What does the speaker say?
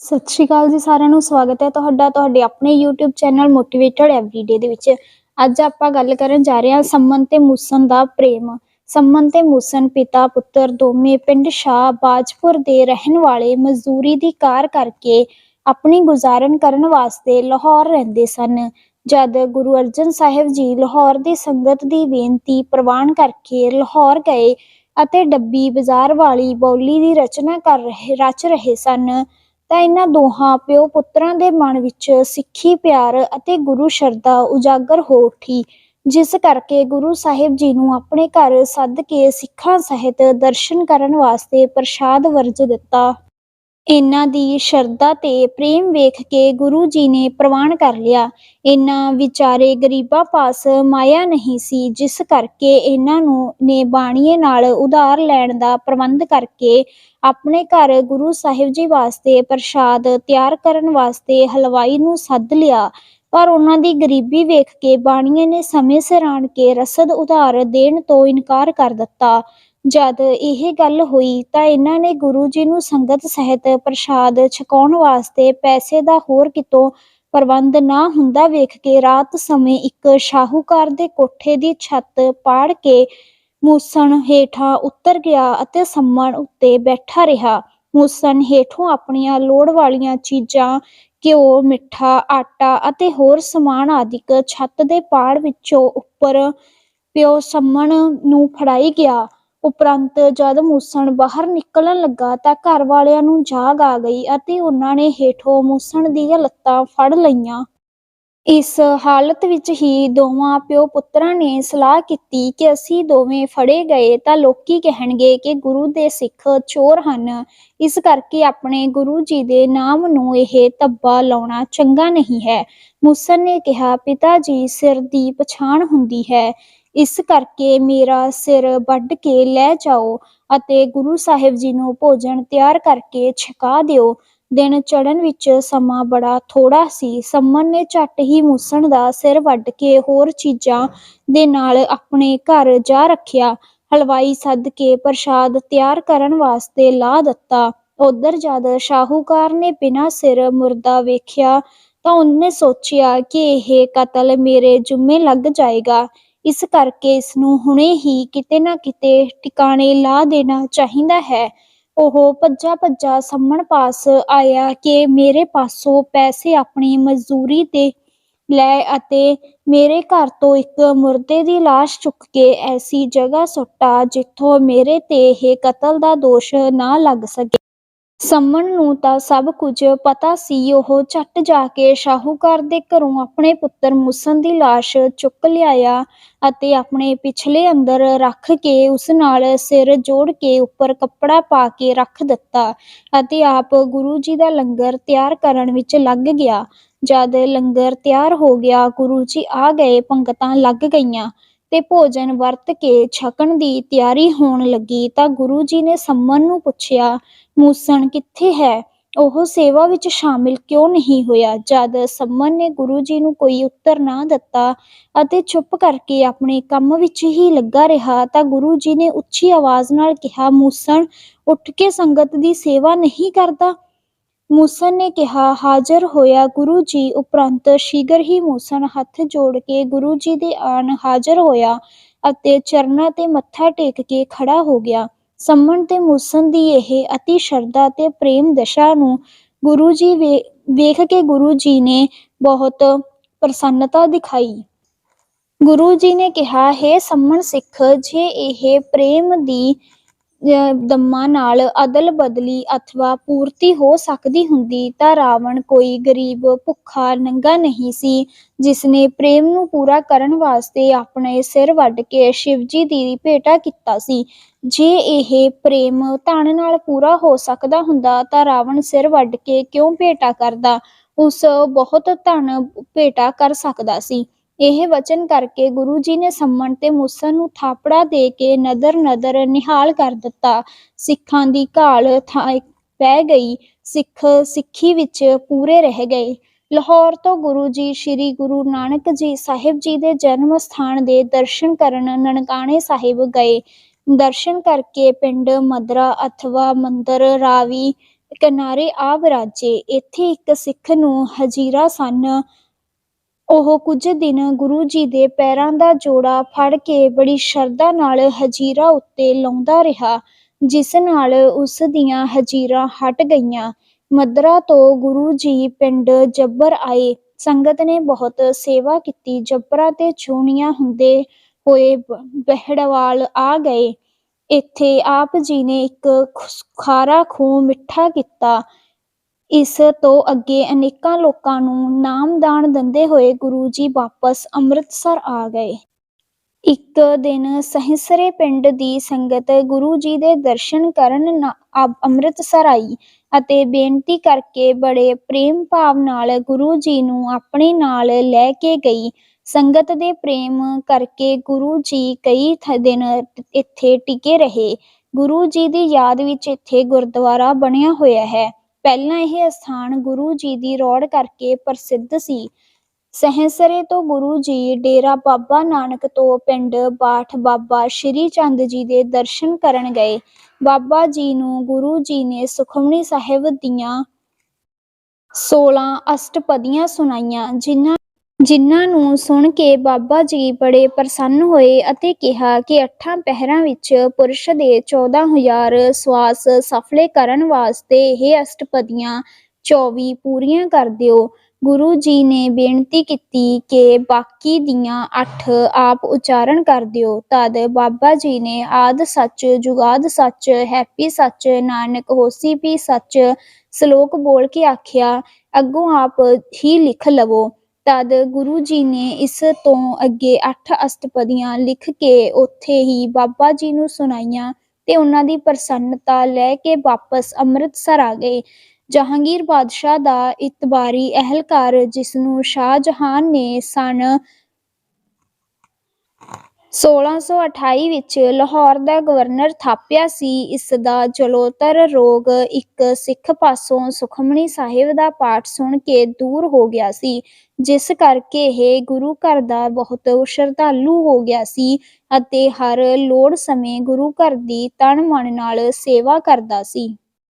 ਸਤਿ ਸ਼੍ਰੀ ਅਕਾਲ ਜੀ ਸਾਰਿਆਂ ਨੂੰ, ਸਵਾਗਤ ਹੈ ਤੁਹਾਡਾ, ਤੁਹਾਡੇ ਆਪਣੇ YouTube ਚੈਨਲ ਮੋਟੀਵੇਟਡ ਐਵਰੀਡੇ ਦੇ ਵਿੱਚ। ਅੱਜ ਆਪਾਂ ਗੱਲ ਕਰਨ ਜਾ ਰਹੇ ਹਾਂ ਸੰਮਨ ਤੇ ਮੂਸਨ ਦਾ ਪ੍ਰੇਮ। ਸੰਮਨ ਤੇ ਮੂਸਨ ਪਿਤਾ, ਪੁੱਤਰ ਦੋਵੇਂ ਪਿੰਡ ਸ਼ਾਹ ਬਾਜਪੁਰ ਦੇ ਰਹਿਣ ਵਾਲੇ ਮਜ਼ਦੂਰੀ ਦੀ ਕਾਰ ਕਰਕੇ ਆਪਣੀ ਗੁਜ਼ਾਰਨ ਕਰਨ ਵਾਸਤੇ ਲਾਹੌਰ ਰਹਿੰਦੇ ਸਨ। ਜਦ ਗੁਰੂ ਅਰਜਨ ਸਾਹਿਬ ਜੀ ਲਾਹੌਰ ਦੀ ਸੰਗਤ ਦੀ ਬੇਨਤੀ ਪ੍ਰਵਾਨ ਕਰਕੇ ਲਾਹੌਰ ਗਏ ਅਤੇ ਡੱਬੀ ਬਾਜ਼ਾਰ ਵਾਲੀ ਬੋਲੀ ਦੀ ਰਚਨਾ ਕਰ ਰਹੇ, ਰਚ ਰਹੇ ਸਨ ਤਾਂ ਇਹਨਾਂ ਦੋਹਾਂ ਪਿਓ ਪੁੱਤਰਾਂ ਦੇ ਮਨ ਵਿੱਚ ਸਿੱਖੀ, ਪਿਆਰ ਅਤੇ ਗੁਰੂ ਸ਼ਰਧਾ ਉਜਾਗਰ ਹੋ ਉੱਠੀ, ਜਿਸ ਕਰਕੇ ਗੁਰੂ ਸਾਹਿਬ ਜੀ ਨੂੰ ਆਪਣੇ ਘਰ ਸੱਦ ਕੇ ਸਿੱਖਾਂ ਸਹਿਤ ਦਰਸ਼ਨ ਕਰਨ ਵਾਸਤੇ ਪ੍ਰਸ਼ਾਦ ਵਰਜ ਦਿੱਤਾ। ਇਹਨਾਂ ਦੀ ਸ਼ਰਧਾ ਤੇ ਪ੍ਰੇਮ ਵੇਖ ਕੇ ਗੁਰੂ ਜੀ ਨੇ ਪ੍ਰਵਾਨ ਕਰ ਲਿਆ। ਇਹਨਾਂ ਵਿਚਾਰੇ ਗਰੀਬਾਂ ਪਾਸ ਮਾਇਆ ਨਹੀਂ ਸੀ, ਜਿਸ ਕਰਕੇ ਇਹਨਾਂ ਨੂੰ ਨੇ ਬਾਣੀਏ ਨਾਲ ਉਧਾਰ ਲੈਣ ਦਾ ਪ੍ਰਬੰਧ ਕਰਕੇ ਆਪਣੇ ਘਰ ਗੁਰੂ ਸਾਹਿਬ ਜੀ ਵਾਸਤੇ ਪ੍ਰਸ਼ਾਦ ਤਿਆਰ ਕਰਨ ਵਾਸਤੇ ਹਲਵਾਈ ਨੂੰ ਸੱਦ ਲਿਆ। ਪਰ ਉਹਨਾਂ ਦੀ ਗਰੀਬੀ ਵੇਖ ਕੇ ਬਾਣੀਏ ਨੇ ਸਮੇਂ ਸਿਰ ਆਣ ਕੇ ਰਸਦ ਉਧਾਰ ਦੇਣ ਤੋਂ ਇਨਕਾਰ ਕਰ ਦਿੱਤਾ। ਜਦ ਇਹ ਗੱਲ ਹੋਈ ਤਾਂ ਇਹਨਾਂ ਨੇ ਗੁਰੂ ਜੀ ਨੂੰ ਸੰਗਤ ਸਹਿਤ ਪ੍ਰਸ਼ਾਦ ਛਕਾਉਣ ਵਾਸਤੇ ਪੈਸੇ ਦਾ ਹੋਰ ਕਿਤੋਂ ਪ੍ਰਬੰਧ ਨਾ ਹੁੰਦਾ ਵੇਖ ਕੇ ਰਾਤ ਸਮੇਂ ਇੱਕ ਸ਼ਾਹੂਕਾਰ ਦੇ ਕੋਠੇ ਦੀ ਛੱਤ ਪਾੜ ਕੇ ਮੂਸਣ ਹੇਠਾਂ ਉੱਤਰ ਗਿਆ ਅਤੇ ਸੰਮਣ ਉੱਤੇ ਬੈਠਾ ਰਿਹਾ। ਮੂਸਣ ਹੇਠੋਂ ਆਪਣੀਆਂ ਲੋੜ ਵਾਲੀਆਂ ਚੀਜ਼ਾਂ, ਘਿਓ, ਮਿੱਠਾ, ਆਟਾ ਅਤੇ ਹੋਰ ਸਮਾਨ ਆਦਿਕ ਛੱਤ ਦੇ ਪਾੜ ਵਿੱਚੋਂ ਉੱਪਰ ਪਿਓ ਸੰਮਣ ਨੂੰ ਫੜਾਈ ਗਿਆ। ਉਪਰੰਤ ਜਦ ਮੂਸਣ ਬਾਹਰ ਨਿਕਲਣ ਲੱਗਾ ਤਾਂ ਘਰ ਵਾਲਿਆਂ ਨੂੰ ਜਾਗ ਆ ਗਈ ਅਤੇ ਉਹਨਾਂ ਨੇ ਹੇਠੋਂ ਮੂਸਣ ਦੀਆਂ ਲੱਤਾਂ ਫੜ ਲਈਆਂ। ਇਸ ਹਾਲਤ ਵਿੱਚ ਹੀ ਦੋਵਾਂ ਪਿਓ ਪੁੱਤਰਾਂ ਨੇ ਸਲਾਹ ਕੀਤੀ ਕਿ ਅਸੀਂ ਦੋਵੇਂ ਫੜੇ ਗਏ ਤਾਂ ਲੋਕੀ ਕਹਿਣਗੇ ਕਿ ਗੁਰੂ ਦੇ ਸਿੱਖ ਚੋਰ ਹਨ। ਇਸ ਕਰਕੇ ਆਪਣੇ ਗੁਰੂ ਜੀ ਦੇ ਨਾਮ ਨੂੰ ਇਹ ਧੱਬਾ ਲਾਉਣਾ ਚੰਗਾ ਨਹੀਂ ਹੈ। ਮੂਸਨ ਨੇ ਕਿਹਾ, ਪਿਤਾ ਜੀ, ਸਿਰ ਦੀ ਪਛਾਣ ਹੁੰਦੀ ਹੈ। ਇਸ ਕਰਕੇ ਮੇਰਾ ਸਿਰ ਵੱਢ ਕੇ ਲੈ ਜਾਓ ਅਤੇ ਗੁਰੂ ਸਾਹਿਬ ਜੀ ਨੂੰ ਭੋਜਨ ਤਿਆਰ ਕਰਕੇ ਛਕਾ ਦਿਓ। ਦਿਨ ਚੜਨ ਵਿੱਚ ਸਮਾਂ ਬੜਾ ਥੋੜਾ ਸੀ। ਸੰਮਨ ਨੇ ਝੱਟ ਹੀ ਮੂਸਣ ਦਾ ਸਿਰ ਵੱਢ ਕੇ ਹੋਰ ਚੀਜ਼ਾਂ ਦੇ ਨਾਲ ਆਪਣੇ ਘਰ ਜਾ ਰੱਖਿਆ। ਹਲਵਾਈ ਸੱਦ ਕੇ ਪ੍ਰਸ਼ਾਦ ਤਿਆਰ ਕਰਨ ਵਾਸਤੇ ਲਾ ਦਿੱਤਾ। ਉਧਰ ਜਦ ਸ਼ਾਹੂਕਾਰ ਨੇ ਬਿਨਾਂ ਸਿਰ ਮੁਰਦਾ ਵੇਖਿਆ ਤਾਂ ਉਹਨੇ ਸੋਚਿਆ ਕਿ ਇਹ ਕਤਲ ਮੇਰੇ ਜੁੰਮੇ ਲੱਗ ਜਾਏਗਾ। ਇਸ ਕਰਕੇ ਇਸ ਨੂੰ ਹੁਣੇ ਹੀ ਕਿਤੇ ਨਾ ਕਿਤੇ ਟਿਕਾਣੇ ਲਾ ਦੇਣਾ ਚਾਹੀਦਾ ਹੈ। ਉਹ ਭੱਜਾ ਭੱਜਾ ਸੰਮਣ ਪਾਸ ਆਇਆ ਕਿ ਮੇਰੇ ਪਾਸੋਂ ਪੈਸੇ ਆਪਣੀ ਮਜ਼ਦੂਰੀ ਤੇ ਲੈ ਅਤੇ ਮੇਰੇ ਘਰ ਤੋਂ ਇੱਕ ਮੁਰਦੇ ਦੀ ਲਾਸ਼ ਚੁੱਕ ਕੇ ਐਸੀ ਜਗ੍ਹਾ ਸੁੱਟਾ ਜਿੱਥੋਂ ਮੇਰੇ ਤੇ ਇਹ ਕਤਲ ਦਾ ਦੋਸ਼ ਨਾ ਲੱਗ ਸਕੇ। ਸੰਮਣ ਨੂੰ ਤਾਂ ਸਭ ਕੁਝ ਪਤਾ ਸੀ। ਉਹ ਝੱਟ ਜਾ ਕੇ ਸ਼ਾਹੂਕਾਰ ਦੇ ਘਰੋਂ ਆਪਣੇ ਪੁੱਤਰ ਮੁਸਨ ਦੀ ਲਾਸ਼ ਚੁੱਕ ਲਿਆਇਆ ਅਤੇ ਆਪਣੇ ਪਿਛਲੇ ਅੰਦਰ ਰੱਖ ਕੇ ਉਸ ਨਾਲ ਸਿਰ ਜੋੜ ਕੇ ਉੱਪਰ ਕੱਪੜਾ ਪਾ ਕੇ ਰੱਖ ਦਿੱਤਾ ਅਤੇ ਆਪ ਗੁਰੂ ਜੀ ਦਾ ਲੰਗਰ ਤਿਆਰ ਕਰਨ ਵਿੱਚ ਲੱਗ ਗਿਆ। ਜਦ ਲੰਗਰ ਤਿਆਰ ਹੋ ਗਿਆ, ਗੁਰੂ ਜੀ ਆ ਗਏ, ਪੰਗਤਾਂ ਲੱਗ ਗਈਆਂ। ਤੇ ਭੋਜਨ ਵਰਤ ਕੇ ਛਕਣ ਦੀ ਤਿਆਰੀ ਹੋਣ ਲੱਗੀ ਤਾਂ ਗੁਰੂ ਜੀ ਨੇ ਸੰਮਨ ਨੂੰ ਪੁੱਛਿਆ, ਮੂਸਣ ਕਿੱਥੇ ਹੈ? ਉਹ ਸੇਵਾ ਵਿੱਚ ਸ਼ਾਮਿਲ ਕਿਉਂ ਨਹੀਂ ਹੋਇਆ? ਜਦ ਸੰਮਨ ਨੇ ਗੁਰੂ ਜੀ ਨੂੰ ਕੋਈ ਉੱਤਰ ਨਾ ਦਿੱਤਾ ਅਤੇ ਚੁੱਪ ਕਰਕੇ ਆਪਣੇ ਕੰਮ ਵਿੱਚ ਹੀ ਲੱਗਾ ਰਿਹਾ ਤਾਂ ਗੁਰੂ ਜੀ ਨੇ ਉੱਚੀ ਆਵਾਜ਼ ਨਾਲ ਕਿਹਾ, ਮੂਸਣ, ਉੱਠ ਕੇ ਸੰਗਤ ਦੀ ਸੇਵਾ ਨਹੀਂ ਕਰਦਾ? ਮੂਸਣ ਨੇ ਕਿਹਾ, ਹਾਜ਼ਰ ਹੋਇਆ ਗੁਰੂ ਜੀ ਉਪਰੰਤ ਸ਼ੀਘਰ ਹੀ ਮੂਸਣ ਹੱਥ ਜੋੜ ਕੇ ਗੁਰੂ ਜੀ ਦੇ ਆਣ ਹਾਜ਼ਰ ਹੋਇਆ ਅਤੇ ਚਰਨਾਂ ਤੇ ਮੱਥਾ ਟੇਕ ਕੇ ਖੜਾ ਹੋ ਗਿਆ। ਸੰਮਣ ਤੇ ਮੂਸਣ ਦੀ ਇਹ ਅਤੀ ਸ਼ਰਧਾ ਤੇ ਪ੍ਰੇਮ ਦਸ਼ਾ ਨੂੰ ਗੁਰੂ ਜੀ ਵੇ- ਵੇਖ ਕੇ ਗੁਰੂ ਜੀ ਨੇ ਬਹੁਤ ਪ੍ਰਸੰਨਤਾ ਦਿਖਾਈ। ਗੁਰੂ ਜੀ ਨੇ ਕਿਹਾ, ਹੈ ਸੰਮਣ ਸਿੱਖ, ਜੇ ਇਹ ਪ੍ਰੇਮ ਦੀ ਦੰਮਾਂ ਨਾਲ ਅਦਲ ਬਦਲੀ ਅਥਵਾ ਪੂਰਤੀ ਹੋ ਸਕਦੀ ਹੁੰਦੀ ਤਾਂ ਰਾਵਣ ਕੋਈ ਗਰੀਬ, ਭੁੱਖਾ, ਨੰਗਾ ਨਹੀਂ ਸੀ ਜਿਸ ਪ੍ਰੇਮ ਨੂੰ ਪੂਰਾ ਕਰਨ ਵਾਸਤੇ ਆਪਣੇ ਸਿਰ ਵੱਢ ਕੇ ਸ਼ਿਵਜੀ ਦੀ ਭੇਟਾ ਕੀਤਾ ਸੀ। ਜੇ ਇਹ ਪ੍ਰੇਮ ਧਨ ਨਾਲ ਪੂਰਾ ਹੋ ਸਕਦਾ ਹੁੰਦਾ ਤਾਂ ਰਾਵਣ ਸਿਰ ਵੱਢ ਕੇ ਕਿਉਂ ਭੇਟਾ ਕਰਦਾ? ਉਸ ਬਹੁਤ ਧਨ ਭੇਟਾ ਕਰ ਸਕਦਾ ਸੀ। ਇਹ ਵਚਨ ਕਰਕੇ ਗੁਰੂ ਜੀ ਨੇ ਸੰਮਣ ਤੇ ਮੂਸਾ ਨੂੰ ਥਾਪੜਾ ਦੇ ਕੇ ਨਦਰ ਨਦਰ ਨਿਹਾਲ ਕਰ ਦਿੱਤਾ। ਸਿੱਖਾਂ ਦੀ ਘਾਲ ਥਾਂ ਪੈ ਗਈ। ਸਿੱਖ ਸਿੱਖੀ ਵਿੱਚ ਪੂਰੇ ਰਹਿ ਗਏ। ਲਾਹੌਰ ਤੋਂ ਗੁਰੂ ਜੀ, ਸ੍ਰੀ ਗੁਰੂ ਨਾਨਕ ਜੀ ਸਾਹਿਬ ਜੀ ਦੇ ਜਨਮ ਸਥਾਨ ਦੇ ਦਰਸ਼ਨ ਕਰਨ ਨਨਕਾਣੇ ਸਾਹਿਬ ਗਏ। ਦਰਸ਼ਨ ਕਰਕੇ ਪਿੰਡ ਮਦਰਾ, ਅਥਵਾ ਮੰਦਰ, ਰਾਵੀ, ਕਿਨਾਰੇ ਆ ਵਿਰਾਜੇ ਇੱਥੇ ਇੱਕ ਸਿੱਖ ਨੂੰ ਹਜੀਰਾ ਸਨ। ਉਹ ਕੁਝ ਦਿਨ ਗੁਰੂ ਜੀ ਦੇ ਪੈਰਾਂ ਦਾ ਜੋੜਾ ਫੜ ਕੇ ਬੜੀ ਸ਼ਰਧਾ ਨਾਲ ਹਜੀਰਾ ਉੱਤੇ ਲਾਉਂਦਾ ਰਿਹਾ, ਜਿਸ ਨਾਲ ਉਸ ਦੀਆਂ ਹਜੀਰਾਂ ਹਟ ਗਈਆਂ। ਮਦਰਾ ਤੋਂ ਗੁਰੂ ਜੀ ਪਿੰਡ ਜੱਬਰ ਆਏ। ਸੰਗਤ ਨੇ ਬਹੁਤ ਸੇਵਾ ਕੀਤੀ। ਜੱਬਰਾਂ ਤੇ ਚੂਣੀਆਂ ਹੁੰਦੇ ਹੋਏ ਬਹਿੜਵਾਲ ਆ ਗਏ। ਇੱਥੇ ਆਪ ਜੀ ਨੇ ਇੱਕ ਖੁਸ- ਖਾਰਾ ਖੂਹ ਮਿੱਠਾ ਕੀਤਾ। ਇਸ ਤੋਂ ਅੱਗੇ ਅਨੇਕਾਂ ਲੋਕਾਂ ਨੂੰ ਨਾਮਦਾਨ ਦਿੰਦੇ ਹੋਏ ਗੁਰੂ ਜੀ ਵਾਪਸ ਅੰਮ੍ਰਿਤਸਰ ਆ ਗਏ। ਇੱਕ ਦਿਨ ਸਹਿਸਰੇ ਪਿੰਡ ਦੀ ਸੰਗਤ ਗੁਰੂ ਜੀ ਦੇ ਦਰਸ਼ਨ ਕਰਨ ਨਾ- ਅੰਮ੍ਰਿਤਸਰ ਆਈ ਅਤੇ ਬੇਨਤੀ ਕਰਕੇ ਬੜੇ ਪ੍ਰੇਮ ਭਾਵ ਨਾਲ ਗੁਰੂ ਜੀ ਨੂੰ ਆਪਣੇ ਨਾਲ ਲੈ ਕੇ ਗਈ। ਸੰਗਤ ਦੇ ਪ੍ਰੇਮ ਕਰਕੇ ਗੁਰੂ ਜੀ ਕਈ ਥ- ਦਿਨ ਇੱਥੇ ਟਿਕੇ ਰਹੇ। ਗੁਰੂ ਜੀ ਦੀ ਯਾਦ ਵਿੱਚ ਇੱਥੇ ਗੁਰਦੁਆਰਾ ਬਣਿਆ ਹੋਇਆ ਹੈ। ਪਹਿਲਾਂ ਇਹ ਸਥਾਨ ਗੁਰੂ ਜੀ ਦੀ ਰੋੜ ਕਰਕੇ ਪ੍ਰਸਿੱਧ ਸੀ। ਸਹਿਸਰੇ ਤੋਂ ਗੁਰੂ ਜੀ ਡੇਰਾ ਬਾਬਾ ਨਾਨਕ ਤੋਂ ਪਿੰਡ ਬਾਠ ਬਾਬਾ ਸ਼੍ਰੀ ਚੰਦ ਜੀ ਦੇ ਦਰਸ਼ਨ ਕਰਨ ਗਏ। ਬਾਬਾ ਜੀ ਨੂੰ ਗੁਰੂ ਜੀ ਨੇ ਸੁਖਮਨੀ ਸਾਹਿਬ ਦੀਆਂ 16 ਅਸ਼ਟਪਦੀਆਂ ਸੁਣਾਈਆਂ, ਜਿਨ੍ਹਾਂ ਜਿਨ੍ਹਾਂ ਨੂੰ ਸੁਣ ਕੇ ਬਾਬਾ ਜੀ ਬੜੇ ਪ੍ਰਸੰਨ ਹੋਏ ਅਤੇ ਕਿਹਾ ਕਿ ਅੱਠਾਂ ਪਹਿਰਾਂ ਵਿੱਚ ਪੁਰਸ਼ ਦੇ 14000 ਸਵਾਸ ਸਫਲੇ ਕਰਨ ਵਾਸਤੇ ਇਹ ਅਸ਼ਟਪਦੀਆਂ 24 ਪੂਰੀਆਂ ਕਰ ਦਿਓ। ਗੁਰੂ ਜੀ ਨੇ ਬੇਨਤੀ ਕੀਤੀ ਕਿ ਬਾਕੀ ਦੀਆਂ 8 ਆਪ ਉਚਾਰਨ ਕਰ ਦਿਓ। ਤਦ ਬਾਬਾ ਜੀ ਨੇ ਆਦ ਸੱਚ, ਜੁਗਾਦ ਸੱਚ, ਹੈਪੀ ਸੱਚ, ਨਾਨਕ ਹੋਸੀ ਵੀ ਸੱਚ ਸ਼ਲੋਕ ਬੋਲ ਕੇ ਆਖਿਆ, ਅੱਗੋਂ ਆਪ ਹੀ ਲਿਖ ਲਵੋ। ਤਦ ਗੁਰੂ ਜੀ ਨੇ ਇਸ ਤੋਂ ਅੱਗੇ ਅੱਠ ਅਸ਼ਟਪਦੀਆਂ ਲਿਖ ਕੇ ਉੱਥੇ ਹੀ ਬਾਬਾ ਜੀ ਨੂੰ ਸੁਣਾਈਆਂ ਤੇ ਉਹਨਾਂ ਦੀ ਪ੍ਰਸੰਨਤਾ ਲੈ ਕੇ ਵਾਪਸ ਅੰਮ੍ਰਿਤਸਰ ਆ ਗਏ। ਜਹਾਂਗੀਰ ਬਾਦਸ਼ਾਹ ਦਾ ਇਤਬਾਰੀ ਅਹਿਲਕਾਰ ਜਿਸ ਨੂੰ ਸ਼ਾਹਜਹਾਨ ਨੇ ਸਨ 1628 ਵਿੱਚ ਲਾਹੌਰ ਦਾ ਗਵਰਨਰ ਥਾਪਿਆ ਸੀ। ਇਸ ਦਾ ਜਲੋਤਰ ਰੋਗ ਇੱਕ ਸਿੱਖ ਪਾਸੋਂ ਸੁਖਮਣੀ ਸਾਹਿਬ ਦਾ ਪਾਠ ਸੁਣ ਕੇ ਦੂਰ ਹੋ ਗਿਆ ਸੀ। ਜਿਸ ਕਰਕੇ ਇਹ ਗੁਰੂ ਘਰ ਦਾ ਬਹੁਤ ਸ਼ਰਧਾਲੂ ਹੋ ਗਿਆ ਸੀ ਅਤੇ ਹਰ ਲੋੜ ਸਮੇਂ ਗੁਰੂ ਘਰ ਦੀ ਤਨ ਮਨ ਨਾਲ ਸੇਵਾ ਕਰਦਾ ਸੀ।